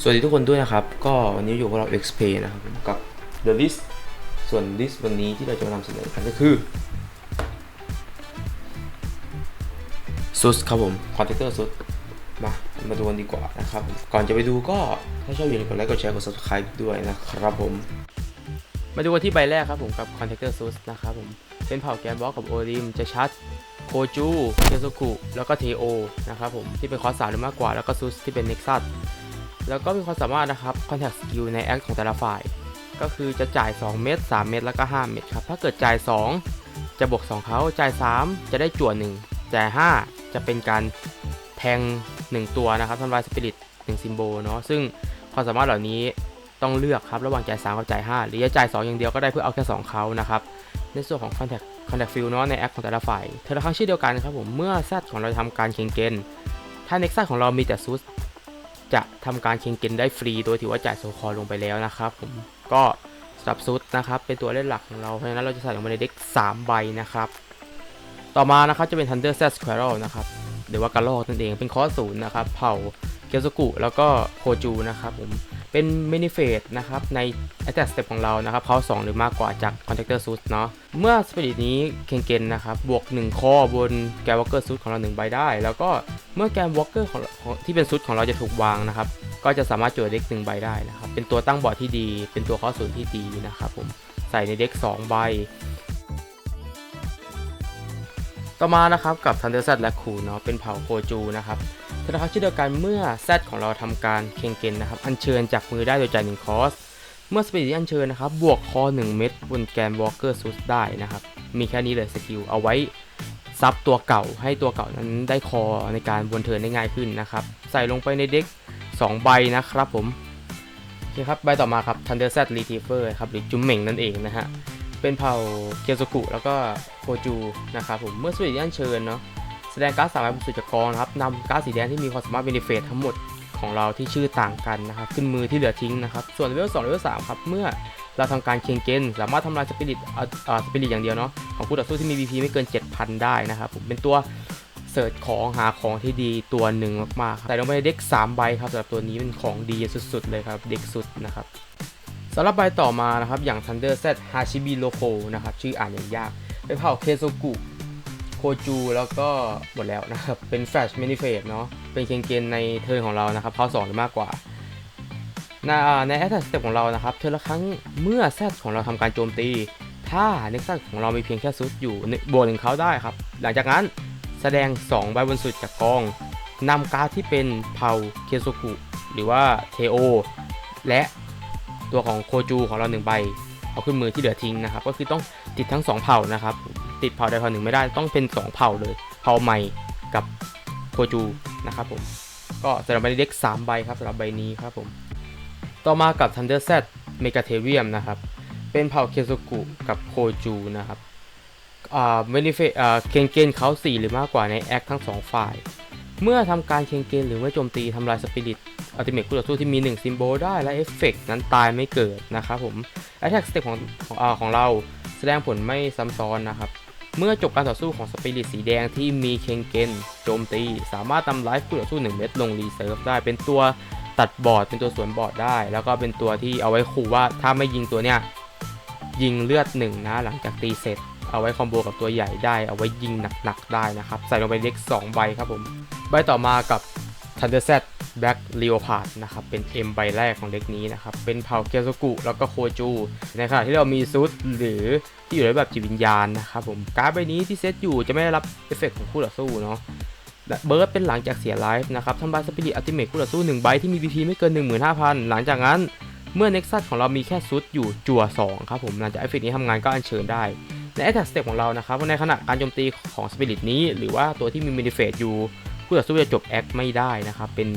สวัสดีทุกคนด้วยนะครับ ก็วันนี้อยู่กับเรา XP นะครับกับ The List ส่วน List วันนี้ที่เราจะมานำเสนอกันก็คือซุสครับผมคอนเทนเตอร์ซุสมา มาดูกันดีกว่านะครับ ก่อนจะไปดูก็ ถ้าชอบอย่าลืมกดไลค์ กดแชร์ กด subscribe ด้วยนะครับผม มาดูกันที่ใบแรกครับผมกับ Contactor s u s นะครับผม เป็นเผ่าแกนบล็อกกับโอริมจะชัด โคจูเทโซกุแล้วก็เทโอนะครับผมที่เป็นคอร์สสามหรือมากกว่าแล้วก็ซุสที่เป็นเน็กซัสแล้วก็มีความสามารถนะครับ Contact Skill ในแอคของแต่ละฝ่าย ก็คือจะจ่าย 2 เม็ด3 เม็ดแล้วก็ 5 เม็ดครับ ถ้าเกิดจ่าย 2 จะบวก 2เขาจ่าย 3 จะได้จั่ว1จ่าย 5 จะเป็นการแทง 1 ตัวนะครับทำลายสปิริต1ซิมโบลเนาะซึ่งความสามารถเหล่านี้ต้องเลือกครับ ระหว่างจ่าย 3 กับจ่าย 5 หรือจะจ่าย 2 อย่างเดียวก็ได้เพื่อเอาแค่ 2เขานะครับ ในส่วนของ Contact Contact Field เนาะในแอคของแต่ละฝ่ายเทอละครั้งเช่นเดียวกันครับผมเมื่อแซดของเราทำการเคงเกนถ้าเน็กซัสของเรามีแต่ซูสจะทำการเคงเกนได้ฟรี โดยที่ว่าจ่ายโซคอลงไปแล้วนะครับผมก็สำหรับซุดนะครับเป็นตัวเล่นหลักของเราเพราะฉะนั้นเราจะใส่ลงไปในเด็ก3ใบนะครับต่อมานะครับจะเป็น Thunder Set Squirrel นะครับหรือว่ากระรอกนั่นเองเป็นคอร์สศูนย์นะครับเผ่า เกียวสกุแล้วก็โคจูนะครับผมเป็นเมนิเฟสนะครับใน Attack Step ของเรานะครับเขา2 หรือมากกว่าจาก Contactor Suit เนาะเมื่อสปิริตนี้เคนเกนนะครับบวก 1 ข้อบนแกวอ l เกอร์ซุดของเรา 1 ใบได้ แล้วก็เมื่อแกวอ l เกอร์ของของที่เป็นซุดของเราจะถูกวางนะครับก็จะสามารถจั่วเด็ก1ใบได้นะครับเป็นตัวตั้งบอร์ดที่ดี เป็นตัวข้อศูนย์ที่ดีนะครับผมใส่ในเด็ก2ใบต่อมานะครับกับ Thunder Set และคูเนาะเป็นเผ่าโคจูนะครับ ธนาคารเช่นเดียวกันเมื่อ Z ของเราทำการเคนเกนนะครับ อัญเชิญจากมือได้โดยจ่าย1คอส เมื่อสปีดอัญเชิญนะครับ บวกคอ 1 เม็ดบนแกนวอลเกอร์ซูสได้นะครับ มีแค่นี้เลยสกิลเอาไว้ซับตัวเก่าให้ตัวเก่านั้นได้คอในการบนเทิร์นได้ง่ายขึ้นนะครับ ใส่ลงไปในเด็ก 2 ใบนะครับผมโอเคครับใบต่อมาครับ Thunder Set Retriever ครับหรือจุมเหม่งนั่นเองนะฮะเป็นเผ่าเกียวโซกุแล้วก็โคจูนะครับผมเมื่อสปีดอัญเชิญเนาะ แสดงการ์ดสามใบบนสุดจากกองนะครับนำการ์ดสีแดงที่มีความสามารถเบนเฟตทั้งหมดของเราที่ชื่อต่างกันนะครับ ขึ้นมือที่เหลือทิ้งนะครับ ส่วนเลเวล2เลเวล3ครับ เมื่อเราทำการเคียงเกนสามารถทำลายสปิริตอ่าสปิริตอย่างเดียวเนาะของคู่ต่อสู้ที่มี BP ไม่เกิน 7,000 ได้นะครับผมเป็นตัวเสิร์ชของหาของที่ดีตัวหนึ่งมากๆใส่ลงไปในเด็ก3ใบครับสำหรับตัวนี้เป็นของดีสุดๆ เลยครับ เด็กสุดนะครับสำหรับใบต่อมานะครับอย่าง Thunder Set Hashibi Loco นะครับชื่ออ่านอย่างยากเป็นเผ่าเคโซกุ โคจูแล้วก็หมดแล้วนะครับ เป็นแฟลชมินิเฟสเนาะ เป็นเกนเกนในเทิร์นของเรานะครับเขาสองหรือมากกว่าในในแอตแทกสเต็ปของเรานะครับเทอละครั้งเมื่อแซดของเราทำการโจมตี ถ้าเน็กซัสของเรามีเพียงแค่ซุดอยู่บวกหนึ่งเขาได้ครับ หลังจากนั้นแสดง2ใบบนสุดจากกองนำการ์ดที่เป็นเผ่าเคโซกุหรือว่าเทโอและตัวของโคจูของเราหนึ่งใบ เอาขึ้นมือที่เหลือทิ้งนะครับ ก็คือต้องติดทั้ง 2 เผ่านะครับ ติดเผ่าใดเผ่าหนึ่งไม่ได้ต้องเป็น 2 เผ่าเลย เผ่าใหม่กับโคจูนะครับผม ก็สำหรับใบเด็ก3ใบครับสำหรับใบนี้ครับผม ต่อมากับ Thunder Set m e g a t e r i u m นะครับ เป็นเผ่าเคซุกุกับโคจูนะครับอ่าเมนิเฟอ่าเคนเกนเขา4 หรือมากกว่าในแอคทั้ง 2 ฝ่าย เมื่อทำการเคนเกนหรือเมื่อโจมตีทำลายสปิริตอัลติเมทคู่ต่อสู้ที่มี 1 ซิมโบลได้และเอฟเฟกนั้นตายไม่เกิดนะครับผม Attack Step ของของอของเราแสดงผลไม่ซ้ำซ้อนนะครับ เมื่อจบการต่อสู้ของสปิริตสีแดงที่มีเคงเกนโจมตี สามารถทำไลฟ์คู่ต่อสู้ 1 เม็ดลงรีเซิร์ฟได้เป็นตัวตัดบอร์ดเป็นตัวสวนบอร์ดได้ แล้วก็เป็นตัวที่เอาไว้ขู่ว่าถ้าไม่ยิงตัวเนี้ยยิงเลือดหนึ่งนะหลังจากตีเสร็จ เอาไว้คอมโบกับตัวใหญ่ได้ เอาไว้ยิงหนักๆได้นะครับ ใส่ลงไปเล็ก 2 ใบครับผม ใบต่อมากับ Thunder Set Black Leopard นะครับเป็น M ใบแรกของเด็กนี้นะครับเป็นเผ่าเกียวสกุแล้วก็โคจูในขณะที่เรามีซุดหรือที่อยู่ในแบบจิตวิญญาณนะครับผมการ์ดใบนี้ที่เซตอยู่จะไม่ได้รับเอฟเฟกต์ของคู่ต่อสู้เนาะเบิร์ดเป็นหลังจากเสียไลฟ์นะครับทำลายสปิริตอัลติเมทคู่ต่อสู้1ใบที่มี BP ไม่เกิน 15,000 หลังจากนั้นเมื่อเน็กซัสของเรามีแค่ซุดอยู่จั่ว 2 ครับผมหลังจากเอฟเฟกต์นี้ทำงานก็อัญเชิญได้ ในแอตแทกสเต็ปของเรานะครับในขณะการโจมตีของสปิริตนี้ หรือว่าตัวที่มีมินิเฟสอยู่ คู่ต่อสู้จะจบแอคไม่ได้นะครับ เป็น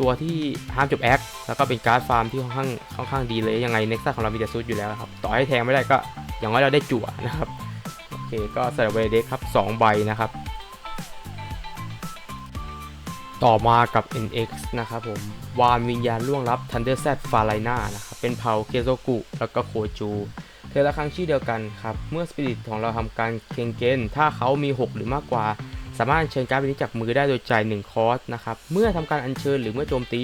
ตัวที่ห้ามจบแอคแล้วก็เป็นการ์ดฟาร์มที่ค่อนข้างค่อนข้างดีเลยยังไงเน็กซัสของเรามีแต่ซูดอยู่แล้วครับ ต่อให้แทงไม่ได้ก็อย่างน้อยเราได้จั่วนะครับ โอเคก็ใส่ไว้ในเด็กครับ2ใบนะครับ ต่อมากับ NX นะครับผม วานวิญญาณล่วงลับ Thunder Set f a r i n a นะครับเป็นเผาเคโซกุ แล้วก็โคจูเทอละครั้งชื่อเดียวกันครับ เมื่อสปิริตของเราทำการเคงเกนถ้าเขามี 6 หรือมากกว่า สามารถอัญเชิญการ์ดใบนี้จากมือได้โดยจ่าย1คอร์สนะครับ เมื่อทำการอัญเชิญหรือเมื่อโจมตี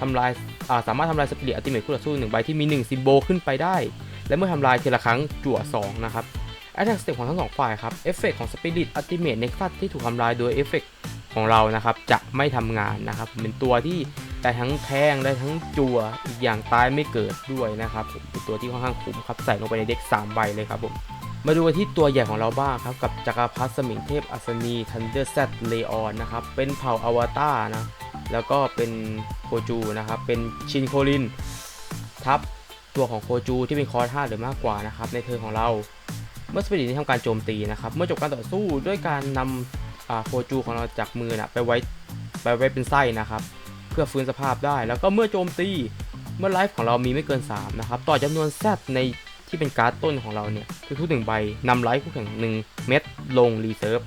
ทำลายาสามารถทำลายสปิริตอัติเมทคู่ต่อสู้หนึ่งใบที่มี1ซิมโบขึ้นไปได้ และเมื่อทำลายทีละครั้งจั่ว2นะครับ Attack Step ของทั้งสองฝ่ายครับเอฟเฟกของ Spirit Ultimate Nexus ที่ถูกทำลายโดยเอฟเฟกของเรานะครับจะไม่ทำงานนะครับเป็นตัวที่ได้ทั้งแทงได้ทั้งจั่วอีกอย่างตายไม่เกิดด้วยนะครับเป็นตัวที่ค่อนข้างคุ้มครับใส่ลงไปในเด็ก3ใบเลยครับผม มาดูกันที่ตัวใหญ่ของเราบ้างครับ กับจักรพรรดิสมิงเทพอัศนีทันเดอร์เซตเลออนนะครับ เป็นเผ่าอวตารนะ แล้วก็เป็นโคจูนะครับ เป็นชินโคลิน ทับตัวของโคจูที่เป็นคอร์ท่าหรือมากกว่านะครับ ในเทิร์นของเรา เมื่อสปิริตนี้ทำการโจมตีนะครับ เมื่อจบการต่อสู้ด้วยการนำโคจูของเราจากมือนะไปไว้ไปไว้เป็นไส้นะครับ เพื่อฟื้นสภาพได้ แล้วก็เมื่อโจมตีเมื่อไลฟ์ของเรามีไม่เกิน 3 นะครับ ต่อจำนวนแซดใน ที่เป็นการ์ดต้นของเราเนี่ยทุกๆหนึ่งใบนำไลฟ์คู่แข่งหนึ่งเม็ดลงรีเซิร์ฟ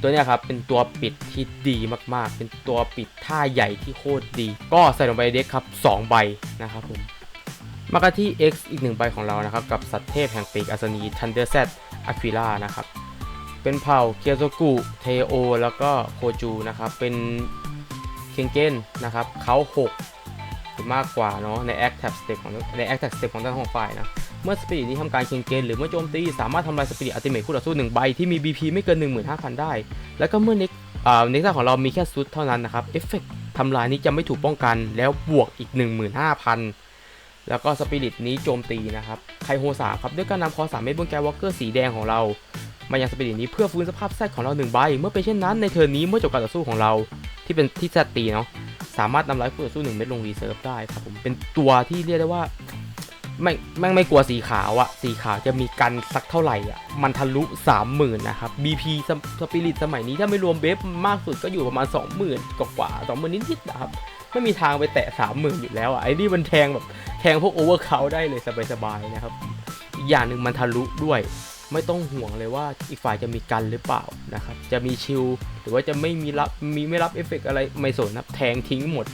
ตัวเนี้ยครับเป็นตัวปิดที่ดีมากๆ เป็นตัวปิดท่าใหญ่ที่โคตรดี ก็ใส่ลงไปเด็กครับ 2 ใบนะครับผมมากันที่ X อีกหนึ่งใบของเรานะครับกับสัตว์เทพแห่งปีกอัศนี Thunder Z Aquila นะครับเป็นเผ่าเคียโซกุเทโอ แล้วก็โคจูนะครับเป็นเคงเกนนะครับเขา6หรือมากกว่าเนาะใน Act Tab Step ของใน Act Tab Step ของทั้งสองฝ่ายนะ เมื่อสปิริตนี้ทำการเคงเกนหรือเมื่อโจมตี สามารถทำลายสปิริตอัติเมทคู่ต่อสู้หนึ่งใบที่มี BP ไม่เกิน 15,000 ได้ แล้วก็เมื่อเน็กเน็กซ่าของเรามีแค่ซุดเท่านั้นนะครับเอฟเฟกทำลายนี้จะไม่ถูกป้องกันแล้วบวกอีก 15,000 แล้วก็สปิริตนี้โจมตีนะครับไคโฮสาครับด้วยการนำคอสามเม็ดบนแกวอลเกอร์สีแดงของเรามายังสปิริตนี้เพื่อฟื้นสภาพแซดของเราหนึ่งใบเมื่อเป็นเช่นนั้นในเทิร์นนี้เมื่อจบการต่อสู้ของเรา ที่เป็นที่แซดตีเนาะสามารถนำลฟ์คู่ต่อสู้หนึ่งเม็ดลงรีเซิร์ฟได้ครับผมเป็นตัวที่เรียกได้ว่า ไม่แม่งไม่กลัวสีขาวอะสีขาวจะมีกันสักเท่าไหร่อะมันทะลุ 30,000 นะครับ BP สปิริตสมัยนี้ถ้าไม่รวมเบฟมากสุดก็อยู่ประมาณ 20,000 กว่ากว่าๆ20,000 นิดๆนะครับ ไม่มีทางไปแตะ 30,000 อยู่แล้วอะไอ้นี่มันแทงแบบแทงพวกโอเวอร์เขาได้เลยสบายๆนะครับ อีกอย่างหนึ่งมันทะลุด้วย ไม่ต้องห่วงเลยว่าอีกฝ่ายจะมีกันหรือเปล่านะครับ จะมีชิลหรือว่าจะไม่มีรับมีไม่รับเอฟเฟกต์อะไรไม่สนนะแทงทิ้งหมด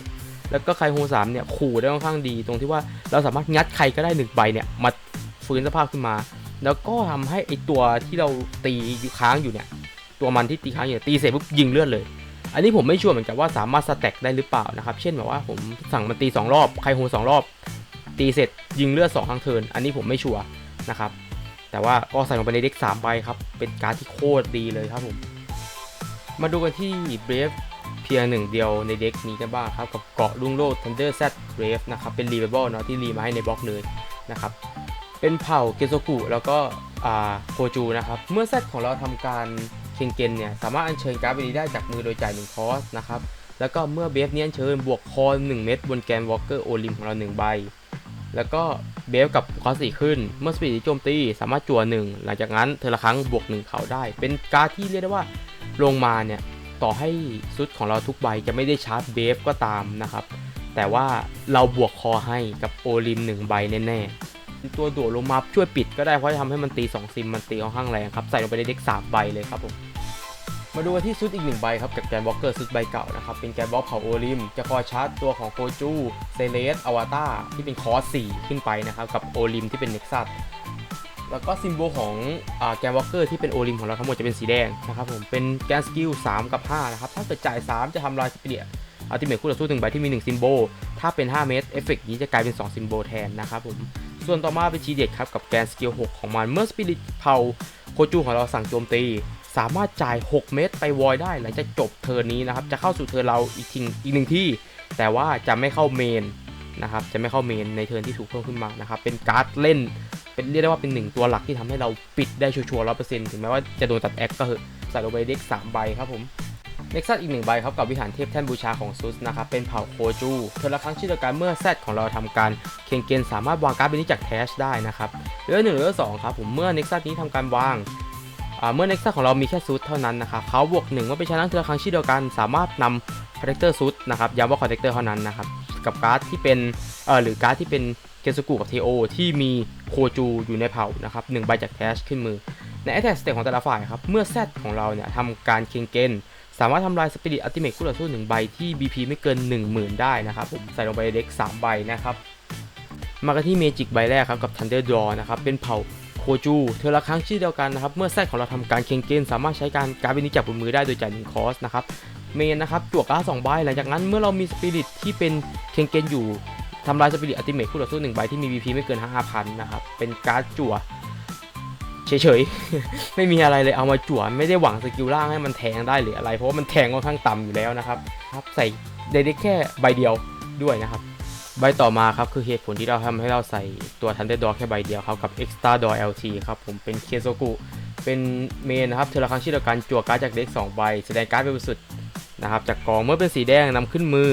แล้วก็ไคโฮสามเนี่ยขู่ได้ค่อนข้างดีตรงที่ว่าเราสามารถงัดใครก็ได้หนึ่งใบเนี่ยมาฟื้นสภาพขึ้นมา แล้วก็ทำให้ไอตัวที่เราตีอยู่ค้างอยู่เนี่ยตัวมันที่ตีค้างอยู่ยตีเสร็จปุ๊บยิงเลือดเลย อันนี้ผมไม่ชัวร์เหมือนกันว่าสามารถสแต็กได้หรือเปล่านะครับ เช่นแบบว่าผมสั่งมันตี 2 รอบไคโฮสองรอบ ตีเสร็จยิงเลือด2ทั้งเทินอันนี้ผมไม่ชัวร์นะครับแต่ว่าก็ใส่ลงไปในเด็ก3ใบครับเป็นการ์ดที่โคตรดีเลยครับผมมาดูกันที่ Brave เพียงหนึ่งเดียวในเด็กนี้กันบ้างครับ กับเกาะลุงโลด Thunder Z Brave นะครับ เป็น Removable เนาะที่รีมาให้ในบล็อกเลยนะครับ เป็นเผ่าเกโซกุแล้วก็โคจูนะครับ เมื่อเซตของเราทำการเคงเกนเนี่ย สามารถอัญเชิญการ์ดใบนี้ได้จากมือโดยจ่าย1คอสนะครับ แล้วก็เมื่อเบฟนี้อัญเชิญบวกคอ1เม็ดบนแกนวอลเกอร์โอลิมของเรา1ใบ แล้วก็เบฟกับคอสสี่ขึ้น เมื่อสปีดโจมตีสามารถจั่วหนึ่งหลังจากนั้นเธอละครั้งบวกหนึ่งเขาได้ เป็นการ์ดที่เรียกได้ว่าลงมาเนี่ย ต่อให้ซุดของเราทุกใบจะไม่ได้ชาร์จเบฟก็ตามนะครับ แต่ว่าเราบวกคอให้กับโอลิม1ใบแน่ๆตัวโดดลงมาช่วยปิดก็ได้เพราะจะทำให้มันตี 2 ซิมมันตีค่อนข้างแรงครับ ใส่ลงไปในเด็ก3ใบเลยครับผมมาดูที่ซุดอีกหนึ่งใบครับกับแกนบล็อกเกอร์ซุดใบเก่านะครับ เป็นแกนบล็อกเผาโอลิม จะคอยชาร์จตัวของโกจูเซเลสอวตารที่เป็นคอส4ขึ้นไปนะครับ กับโอลิมที่เป็นเน็กซัส แล้วก็ซิมโบลของอแกนวอลเกอร์ที่เป็นโอลิมของเราทั้งหมดจะเป็นสีแดงนะครับผมเป็นแกนสกิล3กับ5นะครับถ้าเกิดจ่าย 3 จะทำลายสปิเดียอัลติเมทคู่ต่อสู้หนึ่งใบที่มี 1 ซิมโบลถ้าเป็น 5 เมตรเอฟเฟกต์นี้จะกลายเป็น 2 ซิมโบลแทนนะครับผมส่วนต่อมาเป็นชีเด็ดครับกับแกนสกิล6ของมันเมื่อสปิริตเผาโคจูของเราสั่งโจมตีสามารถจ่าย 6 เมตรไปวอยได้หลังจากจบเทิร์นนี้นะครับจะเข้าสู่เทิร์นเราอีกทีอีกหนึ่งที่ แต่ว่าจะไม่เข้าเมนนะครับจะไม่เข้าเมนในเทิร์นที่ถูกเพิ่มขึ้นมานะครับเป็นการ์ดเล่น เป็นเรียกได้ว่าเป็นหนึ่งตัวหลักที่ทำให้เราปิดได้ชัวร์ร้อยเปอร์เซ็นต์ถึงแม้ว่าจะโดนตัดแอคก็เหอะใส่ลงไปเด็กสามใบครับผมเน็กซัสอีกหนึ่งใบครับกับวิหารเทพแท่นบูชาของซุสนะครับเป็นเผ่าโคจูเทอละครั้งชื่อเดียวกันเมื่อแซดของเราทำการเคงเกนสามารถวางการ์ดใบนี้จากแทชได้นะครับเรือหนึ่งเรือสองครับผมเมื่อเน็กซัสนี้ทำการวางเมื่อเน็กซัสของเรามีแค่ซุสเท่านั้นนะครับเขาบวกหนึ่งว่าเป็นชนะเทอละครั้งชื่อเดียวกัน สามารถนำคาแรคเตอร์ซุสนะครับย้ำว่าคาแรคเตอร์เท่านั้นนะครับกับการ์ดที่เป็นเอ่อหรือการ์ดที่เป็นเกนสุกุกับเทโอที่มี โคจูอยู่ในเผ่านะครับหนึ่งใบจากแคชขึ้นมือ ใน Attack Step ของแต่ละฝ่ายครับ เมื่อ Z ของเราเนี่ยทำการเคงเกนสามารถทำลายสปิริตอัลติเมทคู่ต่อสู้หนึ่งใบที่ BP ไม่เกิน 10,000 ได้นะครับผมใส่ลงไปในเด็ก3ใบนะครับ มากันที่เมจิกใบแรกครับกับ Thunder Draw นะครับเป็นเผ่าโคจูเทอละครั้งชื่อเดียวกันนะครับ เมื่อแซดของเราทำการเคนเกนสามารถใช้การการ์ดใบนี้จับบนมือได้โดยจ่ายหนึ่งคอสนะครับเมนนะครับจั่วการ์ดสองใบหลังจากนั้นเมื่อเรามีสปิริตที่เป็นเคนเกนอยู่ ทำลายสปิริตอัติเมทคู่ต่อสู้หนึ่งใบที่มี VP ไม่เกิน 5,000 นะครับ เป็นการ์ดจั่วเฉยๆ ไม่มีอะไรเลยเอามาจั่วไม่ได้หวังสกิลล่างให้มันแทงได้หรืออะไร เพราะว่ามันแทงค่อนข้างต่ำอยู่แล้วนะครับครับใส่ได้ได้แค่ใบเดียวด้วยนะครับ ใบต่อมาครับคือเหตุผลที่เราทำให้เราใส่ตัวทันเดอร์ดอแค่ใบเดียวครับกับ Extra Door LT ครับผมเป็นเคโซกุเป็นเมนนะครับเทอละครั้งชื่อเดียวกันจั่วการ์ดจากเด็ก2ใบแสดงการ์ดเป็นบริสุทธิ์นะครับจากกองเมื่อเป็นสีแดงนำขึ้นมือ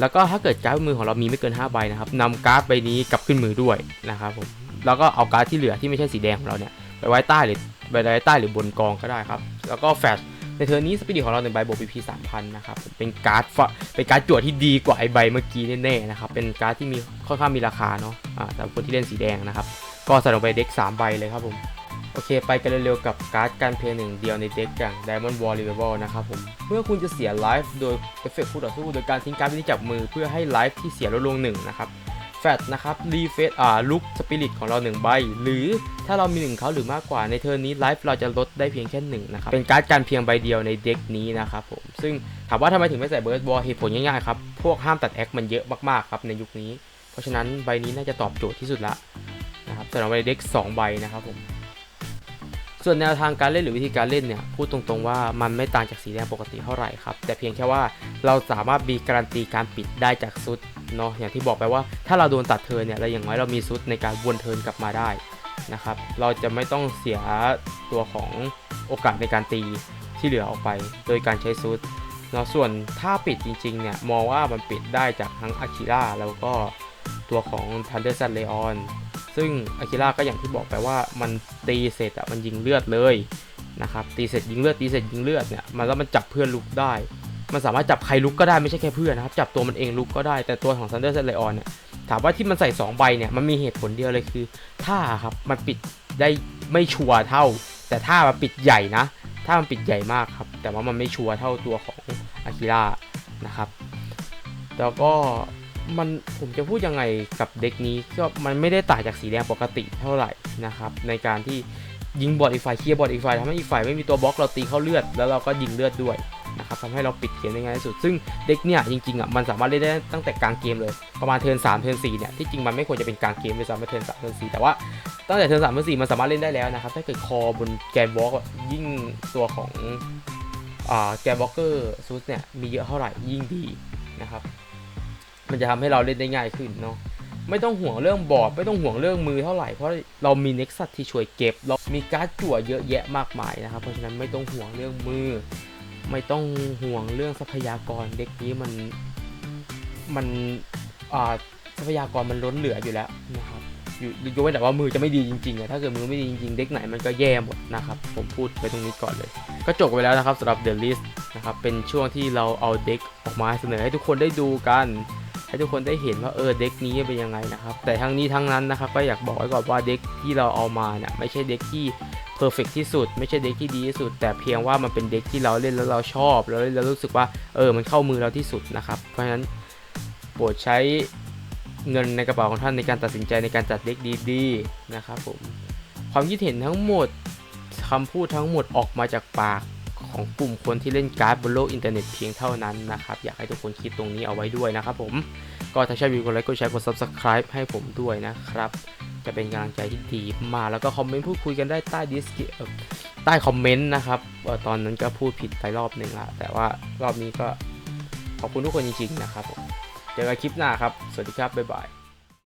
แล้วก็ถ้าเกิดการ์ดมือของเรามีไม่เกิน5ใบนะครับนำการ์ดใบนี้กลับขึ้นมือด้วยนะครับผมแล้วก็เอาการ์ดที่เหลือที่ไม่ใช่สีแดงของเราเนี่ยไปไว้ใต้หรือไปไว้ใต้หรือบนกองก็ได้ครับแล้วก็แฟชในเทอร์นี้สปีดของเราหนึ่งใบบวก BP 3,000นนะครับเป็นการ์ดฝเป็นการ์ดจั่วที่ดีกว่าไอใบเมื่อกี้แน่ๆนะครับเป็นการ์ดที่มีค่อนข้างมีราคาเนาะอ่าสำหรับคนที่เล่นสีแดงนะครับก็ใส่ลงไปเด็ก3ใบเลยครับผม โอเค ไปกันเร็วๆกับการ์ดการเพลย์หนึ่งเดียวในเด็กอย่าง Diamond War Revival นะครับผม เมื่อคุณจะเสียไลฟ์โดยเอฟเฟกต์คู่ต่อสู้โดยการทิ้งการ์ดที่จับมือเพื่อให้ไลฟ์ที่เสียลดลงหนึ่งนะครับแฟตนะครับรีเฟสอ่าลุกสปิริตของเรา 1 ใบ หรือถ้าเรามี 1เขาหรือมากกว่าในเทอร์นนี้ไลฟ์เราจะลดได้เพียงแค่1นะครับเป็นการ์ดการเพียงใบเดียวในเด็กนี้นะครับผมซึ่งถามว่าทำไมถึงไม่ใส่เบิร์ดบอลเหตุผลง่ายๆครับพวกห้ามตัดแอคมันเยอะมากๆครับในยุคนี้ เพราะฉะนั้นใบนี้น่าจะตอบโจทย์ที่สุดละนะครับสำหรับใบเด็กสองใบนะครับผม ส่วนแนวทางการเล่นหรือวิธีการเล่นเนี่ยพูดตรงๆว่ามันไม่ต่างจากสีแดงปกติเท่าไหร่ครับแต่เพียงแค่ว่าเราสามารถมีการันตีการปิดได้จากซุดเนาะอย่างที่บอกไปว่าถ้าเราโดนตัดเทินเนี่ยเราอย่างน้อยเรามีซุดในการวนเทินกลับมาได้นะครับเราจะไม่ต้องเสียตัวของโอกาสในการตีที่เหลือออกไป โดยการใช้ซุดเนาะส่วนถ้าปิดจริงๆเนี่ยมองว่ามันปิดได้จากทั้งอากิระแล้วก็ตัวของ Thunder Sun Leon ซึ่ ซึ่งอากิระก็อย่างที่บอกไปว่ามันตีเสร็จอะมันยิงเลือดเลยนะครับตีเสร็จยิงเลือดตีเสร็จยิงเลือดเนี่ยมันแล้วมันจับเพื่อนลุกได้ มันสามารถจับใครลุกก็ได้ไม่ใช่แค่เพื่อนนะครับจับตัวมันเองลุกก็ได้แต่ตัวของ Thunder Sun Leon เนี่ยถามว่าที่มันใส่ 2 ใบเนี่ยมันมีเหตุผลเดียวเลยคือถ้าครับมันปิดได้ไม่ชัวร์เท่า แต่ถ้ามันปิดใหญ่นะ ถ้ามันปิดใหญ่มากครับ แต่ว่ามันไม่ชัวร์เท่าตัวของอากิระนะครับ แล้วก็ มันผมจะพูดยังไงกับเด็กนี้ก็มันไม่ได้ต่างจากสีแดงปกติเท่าไหร่นะครับ ในการที่ยิงบอดอีกฝ่ายเคลียร์บอดอีกฝ่ายทำให้อีกฝ่ายไม่มีตัวบล็อกเราตีเข้าเลือด แล้วเราก็ยิงเลือดด้วยนะครับทำให้เราปิดเกมได้ง่ายที่สุด ซึ่งเด็กเนี่ยจริงๆอะมันสามารถเล่นได้ตั้งแต่กลางเกมเลย ประมาณเทิร์นสามเทิร์นสี่เนี่ยที่จริงมันไม่ควรจะเป็นกลางเกมเลยซ้ำเป็นเทิร์นสามเทิร์นสี่แต่ว่าตั้งแต่เทิร์นสามเทิร์นสี่มันสามารถเล่นได้แล้วนะครับถ้าเกิดคอบนแกนบล็อกยิ่งตัวของอ่าแกนบล็อกเกอร์ซูสเนี่ยมีเยอะเท่าไหร่ยิ่งดีนะครับ มันจะทำให้เราเล่นได้ง่ายขึ้นเนาะไม่ต้องห่วงเรื่องบอร์ดไม่ต้องห่วงเรื่องมือเท่าไหร่เพราะเรามีเน็กซัสที่ช่วยเก็บ เรามีการ์ดจั่วเยอะแยะมากมายนะครับ เพราะฉะนั้นไม่ต้องห่วงเรื่องมือ ไม่ต้องห่วงเรื่องทรัพยากรเด็กนี้มันมันอ่าทรัพยากรมันล้นเหลืออยู่แล้วนะครับอยู่ยกเว้นแต่ว่ามือจะไม่ดีจริงๆอะถ้าเกิดมือไม่ดีจริงๆ เด็กไหนมันก็แย่หมดนะครับ ผมพูดไปตรงนี้ก่อนเลย ก็จบไปแล้วนะครับสำหรับ The List นะครับเป็นช่วงที่เราเอาเด็กออกมาเสนอให้ทุกคนได้ดูกัน ให้ทุกคนได้เห็นว่าเออเด็กนี้เป็นยังไงนะครับแต่ทั้งนี้ทั้งนั้นนะครับก็อยากบอกไว้ก่อนว่าเด็กที่เราเอามาเนี่ยไม่ใช่เด็กที่เพอร์เฟกที่สุด ไม่ใช่เด็กที่ดีที่สุด แต่เพียงว่ามันเป็นเด็กที่เราเล่นแล้วเราชอบเราเล่นแล้วรู้สึกว่าเออมันเข้ามือเราที่สุดนะครับเพราะฉะนั้นโปรดใช้เงินในกระเป๋าของท่านในการตัดสินใจในการจัดเด็กดีๆนะครับผมความคิดเห็นทั้งหมดคำพูดทั้งหมดออกมาจากปาก ของกลุ่มคนที่เล่นการ์ดบนโลกอินเทอร์เน็ตเพียงเท่านั้นนะครับ อยากให้ทุกคนคิดตรงนี้เอาไว้ด้วยนะครับผม ก็ถ้าชอบวิวกดไลค์กดแชร์กด subscribe ให้ผมด้วยนะครับ จะเป็นกำลังใจที่ดีมากแล้วก็คอมเมนต์พูดคุยกันได้ใต้ดิสเอ่อใต้คอมเมนต์นะครับตอนนั้นก็พูดผิดไปรอบหนึ่งละแต่ว่ารอบนี้ก็ขอบคุณทุกคนจริงๆนะครับผมเจอกันคลิปหน้าครับ สวัสดีครับบ๊ายบาย